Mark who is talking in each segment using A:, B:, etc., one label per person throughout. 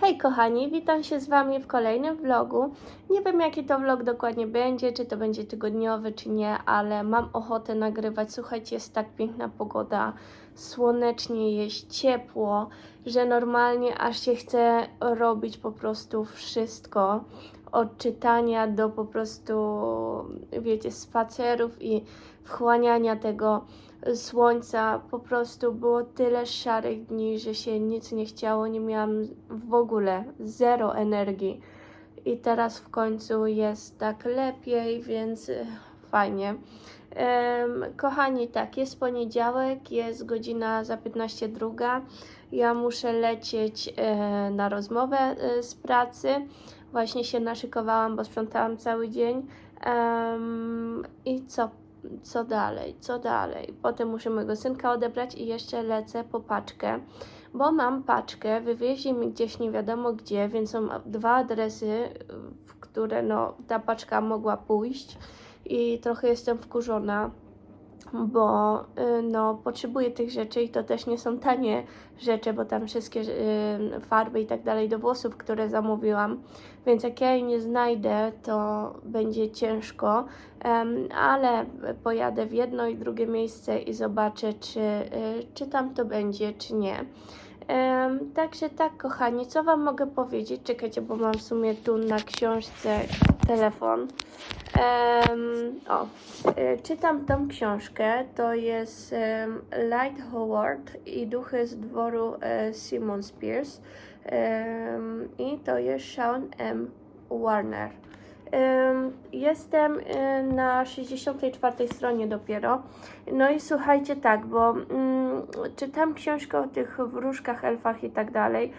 A: Hej kochani, witam się z Wami w kolejnym vlogu. Nie wiem jaki to vlog dokładnie będzie, czy to będzie tygodniowy, czy nie, ale mam ochotę nagrywać. Słuchajcie, jest tak piękna pogoda, słonecznie jest, ciepło, że normalnie aż się chce robić po prostu wszystko. Od czytania do po prostu, wiecie, spacerów i wchłaniania tego słońca. Po prostu było tyle szarych dni, że się nic nie chciało, nie miałam w ogóle zero energii. I teraz w końcu jest tak lepiej, więc fajnie. Kochani, tak, jest poniedziałek, jest godzina za 15 druga. Ja muszę lecieć e, na rozmowę e, z pracy. Właśnie się naszykowałam, bo sprzątałam cały dzień. I co? Co dalej? Co dalej? Potem muszę mojego synka odebrać i jeszcze lecę po paczkę, bo mam paczkę. Wywieźli mi gdzieś nie wiadomo gdzie, więc są dwa adresy, w które no, ta paczka mogła pójść i trochę jestem wkurzona bo y, no, potrzebuję tych rzeczy i to też nie są tanie rzeczy, bo tam wszystkie y, farby i tak dalej do włosów, które zamówiłam, więc jak ja jej nie znajdę, to będzie ciężko, ale pojadę w jedno i drugie miejsce i zobaczę, czy, y, czy tam to będzie, czy nie. Em, także tak, kochani, co Wam mogę powiedzieć? Czekajcie, bo mam w sumie tu na książce telefon. Em, o, y, czytam tą książkę. To jest um, Light Howard i Duchy z dworu e, Simon Spears. Em, I to jest Sean M. Warner. Em, Jestem e, na 64 stronie dopiero. No i słuchajcie, tak, bo mm, czytam książkę o tych wróżkach, elfach i tak dalej.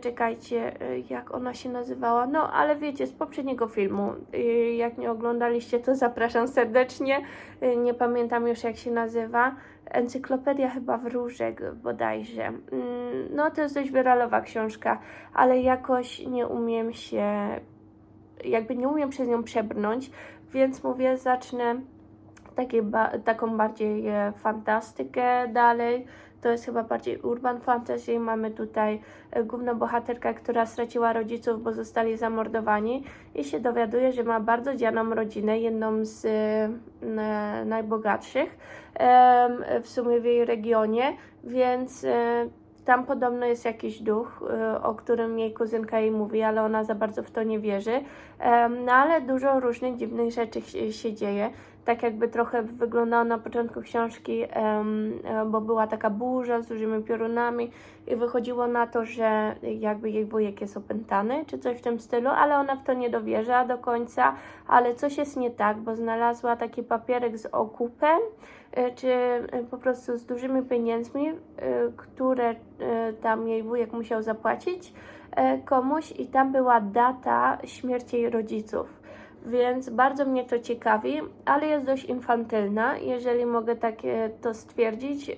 A: Czekajcie, e, jak ona się nazywała? No, ale wiecie, z poprzedniego filmu. Y, Jak nie oglądaliście, to zapraszam serdecznie. Y, Nie pamiętam już, jak się nazywa. Encyklopedia chyba wróżek bodajże. Mm, No, to jest dość wyralowa książka, ale jakoś nie umiem się jakby nie umiem przez nią przebrnąć, więc mówię, zacznę takie ba- taką bardziej e, fantastykę dalej. To jest chyba bardziej urban fantasy. Mamy tutaj e, główną bohaterkę, która straciła rodziców, bo zostali zamordowani i się dowiaduje, że ma bardzo dzianą rodzinę, jedną z e, najbogatszych em, w sumie w jej regionie, więc e, tam podobno jest jakiś duch, y, o którym jej kuzynka jej mówi, ale ona za bardzo w to nie wierzy. No ale dużo różnych dziwnych rzeczy się, dzieje. Tak jakby trochę wyglądało na początku książki, e, bo była taka burza z dużymi piorunami i wychodziło na to, że jakby jej wujek jest opętany, czy coś w tym stylu, ale ona w to nie dowierza do końca, ale coś jest nie tak, bo znalazła taki papierek z okupem, czy e, po prostu z dużymi pieniędzmi, e, które e, tam jej wujek musiał zapłacić e, komuś i tam była data śmierci jej rodziców. Więc bardzo mnie to ciekawi, ale jest dość infantylna, jeżeli mogę tak e, to stwierdzić.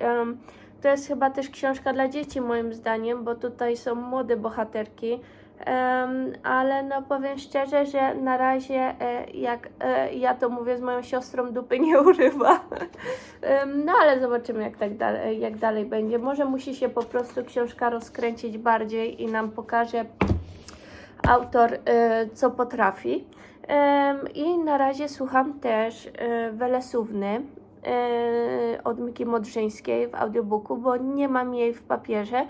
A: To jest chyba też książka dla dzieci, moim zdaniem, bo tutaj są młode bohaterki. Ale no powiem szczerze, że na razie, e, jak e, ja to mówię z moją siostrą, dupy nie urywa. No ale zobaczymy, jak, tak dalej, jak dalej będzie. Może musi się po prostu książka rozkręcić bardziej i nam pokaże autor, e, co potrafi. I na razie słucham też Welesówny od Miki Modrzyńskiej w audiobooku, bo nie mam jej w papierze.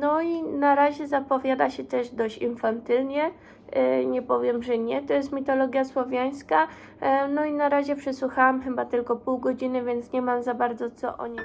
A: No i na razie zapowiada się też dość infantylnie. E, Nie powiem, że nie. To jest mitologia słowiańska. E, No i na razie przesłuchałam chyba tylko pół godziny, więc nie mam za bardzo co o niej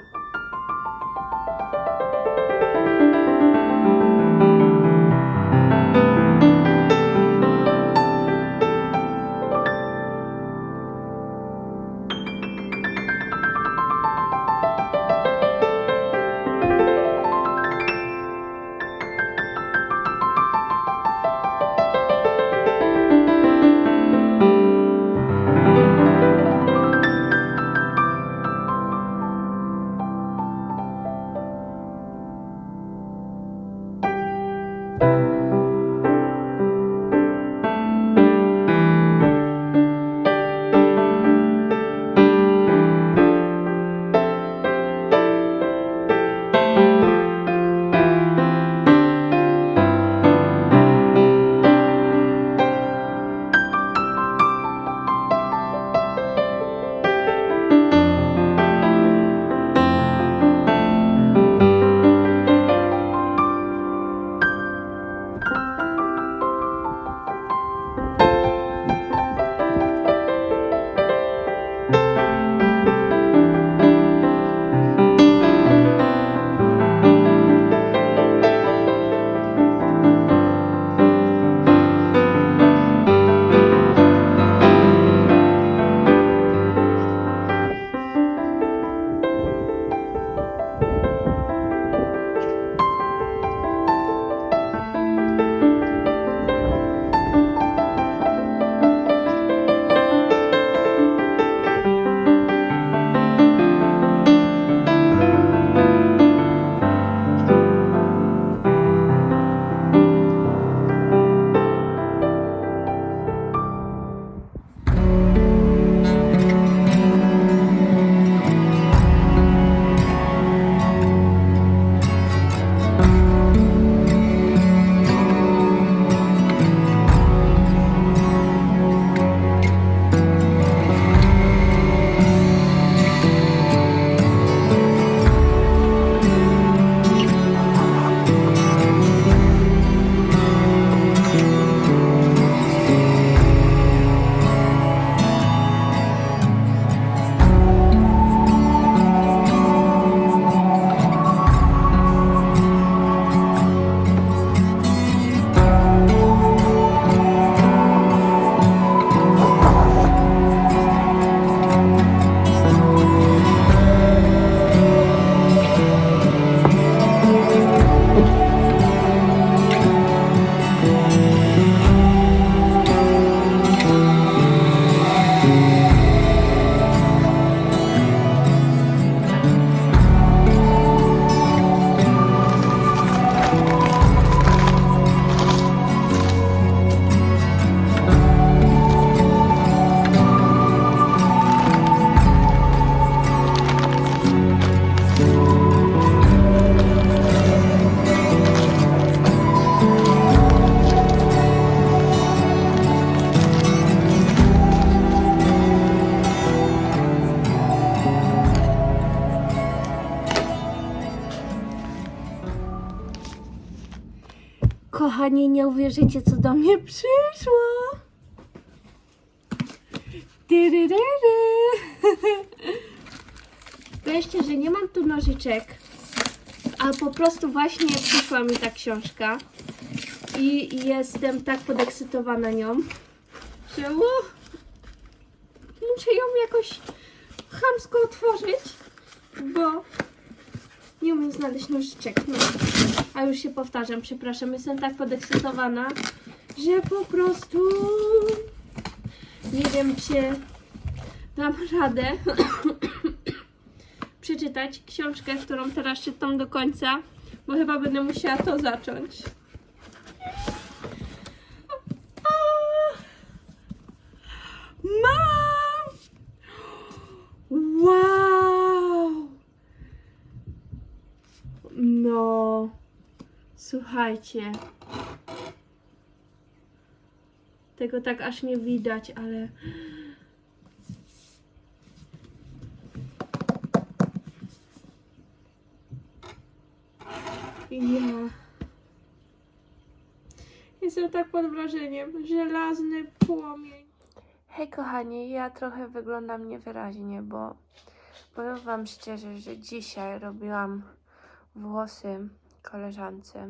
A: Kochani, nie uwierzycie, co do mnie przyszło. Tyryryry. Weźcie, że nie mam tu nożyczek, a po prostu właśnie przyszła mi ta książka i jestem tak podekscytowana nią, że uh, muszę ją jakoś chamsko otworzyć, bo nie umiem znaleźć nożyczek. No. A już się powtarzam, przepraszam, jestem tak podekscytowana, że po prostu nie wiem, czy dam radę przeczytać książkę, którą teraz czytam do końca, bo chyba będę musiała to zacząć. A! Mam! Wow! No, słuchajcie. Tego tak aż nie widać, ale. Ja. Jestem tak pod wrażeniem. Żelazny płomień. Hej kochani, ja trochę wyglądam niewyraźnie, bo powiem wam szczerze, że dzisiaj robiłam włosy koleżance.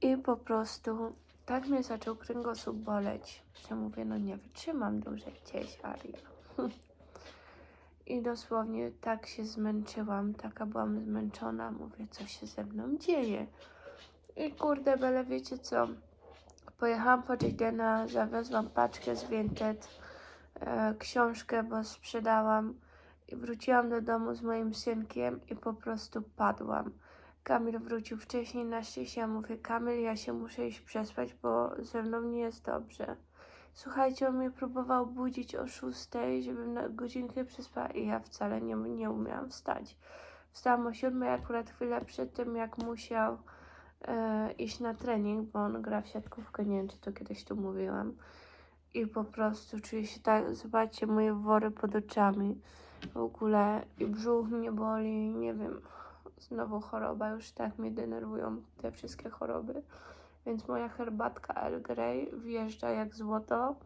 A: I po prostu tak mnie zaczął kręgosłup boleć, że mówię, no nie wytrzymam dłużej gdzieś, Aria. I dosłownie tak się zmęczyłam, taka byłam zmęczona, mówię, co się ze mną dzieje. I kurde, bele, wiecie co? Pojechałam po Jadena, zawiozłam paczkę z Vinted, e, książkę, bo sprzedałam wróciłam do domu z moim synkiem i po prostu padłam. Kamil wrócił wcześniej na szczęście, ja mówię, Kamil, ja się muszę iść przespać, bo ze mną nie jest dobrze. Słuchajcie, on mnie próbował budzić o 6, żebym na godzinkę przespała i ja wcale nie, nie umiałam wstać. Wstałam o 7, akurat chwilę przed tym, jak musiał e, iść na trening, bo on gra w siatkówkę, nie wiem, czy to kiedyś tu mówiłam. I po prostu czuję się tak, zobaczcie, moje wory pod oczami w ogóle i brzuch mnie boli, nie wiem, znowu choroba, już tak mnie denerwują te wszystkie choroby. Więc moja herbatka El Grey wjeżdża jak złoto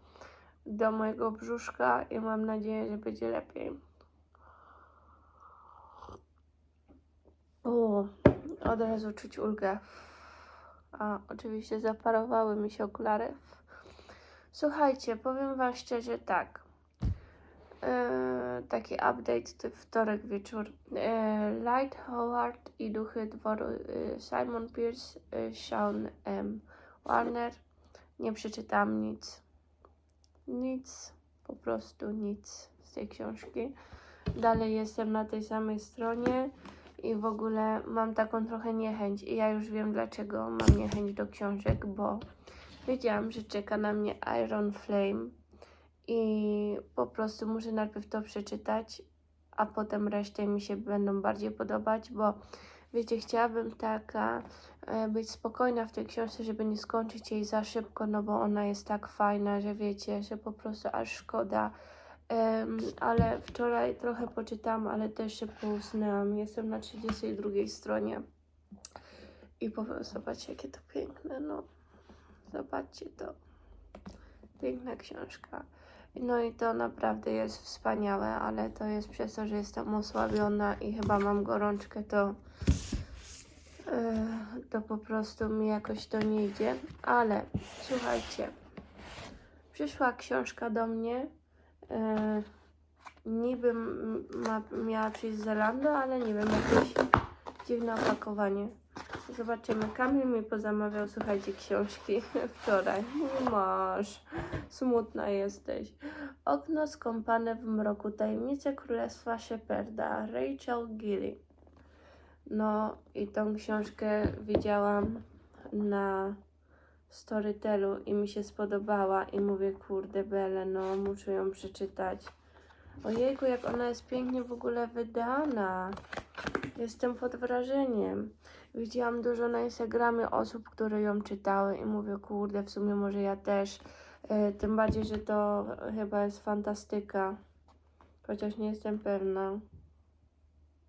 A: do mojego brzuszka i mam nadzieję, że będzie lepiej. O, od razu czuć ulgę. A oczywiście zaparowały mi się okulary. Słuchajcie, powiem Wam szczerze tak. Eee, taki update to wtorek wieczór. Eee, Light Howard i duchy dworu e, Simon Pierce, e, Sean M. Warner. Nie przeczytałam nic. Nic, po prostu nic z tej książki. Dalej jestem na tej samej stronie i w ogóle mam taką trochę niechęć. I ja już wiem dlaczego mam niechęć do książek, bo wiedziałam, że czeka na mnie Iron Flame i po prostu muszę najpierw to przeczytać, a potem resztę mi się będą bardziej podobać, bo wiecie, chciałabym taka e, być spokojna w tej książce, żeby nie skończyć jej za szybko, no bo ona jest tak fajna, że wiecie, że po prostu aż szkoda. Em, ale wczoraj trochę poczytałam, ale też się pousnęłam. Jestem na 32 stronie. I po prostu zobaczcie, jakie to piękne, no. Zobaczcie to. Piękna książka. No i to naprawdę jest wspaniałe, ale to jest przez to, że jestem osłabiona i chyba mam gorączkę, to, e, to po prostu mi jakoś to nie idzie. Ale słuchajcie, przyszła książka do mnie. E, niby ma, miała przyjść z Zalando, ale nie wiem, jakieś dziwne opakowanie. Zobaczymy. Kamil mi pozamawiał, słuchajcie, książki wczoraj. Nie masz. Smutna jesteś. Okno skąpane w mroku. Tajemnice Królestwa Sheparda. Rachel Gilly. No i tą książkę widziałam na Storytelu i mi się spodobała i mówię, kurde Bele, no muszę ją przeczytać. Ojejku, jak ona jest pięknie w ogóle wydana. Jestem pod wrażeniem. Widziałam dużo na Instagramie osób, które ją czytały i mówię, kurde, w sumie może ja też. E, tym bardziej, że to chyba jest fantastyka. Chociaż nie jestem pewna.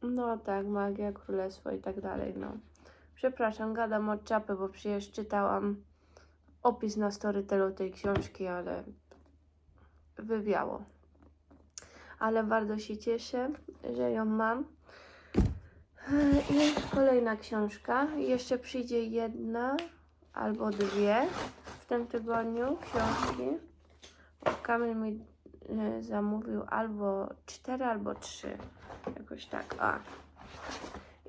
A: No tak, magia, królestwo i tak dalej, no. Przepraszam, gadam od czapy, bo przecież czytałam opis na Storytelu tej książki, ale wywiało. Ale bardzo się cieszę, że ją mam. I kolejna książka. Jeszcze przyjdzie jedna albo dwie w tym tygodniu książki. Kamil mi e, zamówił albo cztery, albo trzy. Jakoś tak. A.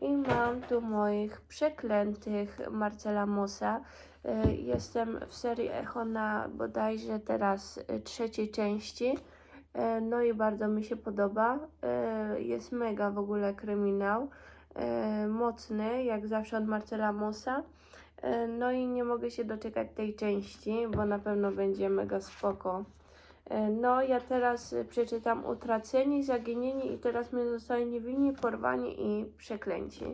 A: I mam tu moich przeklętych Marcela Mosa. E, Jestem w serii Echo na bodajże teraz e, trzeciej części. No i bardzo mi się podoba. Jest mega w ogóle kryminał. E, Mocny, jak zawsze od Marcela Mosa. E, No i nie mogę się doczekać tej części, bo na pewno będzie mega spoko. E, No, ja teraz przeczytam Utraceni, Zaginieni i teraz mnie zostali niewinni, porwani i przeklęci.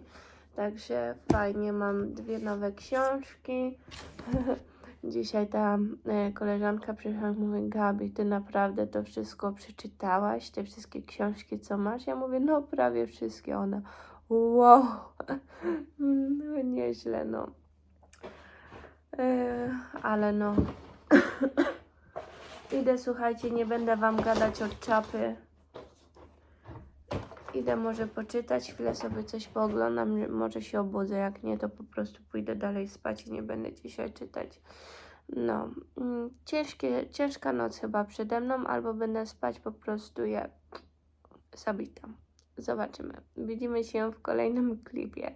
A: Także fajnie, mam dwie nowe książki. Dzisiaj ta koleżanka przyszła i mówi, Gabi, ty naprawdę to wszystko przeczytałaś, te wszystkie książki, co masz? Ja mówię, no prawie wszystkie. Ona, wow, no nieźle, no. E, ale no, idę, słuchajcie, nie będę wam gadać od czapy. Idę może poczytać, chwilę sobie coś pooglądam, może się obudzę, jak nie, to po prostu pójdę dalej spać i nie będę dzisiaj czytać. No, mm, ciężkie, ciężka noc chyba przede mną, albo będę spać po prostu jak zabita. Zobaczymy. Widzimy się w kolejnym klipie.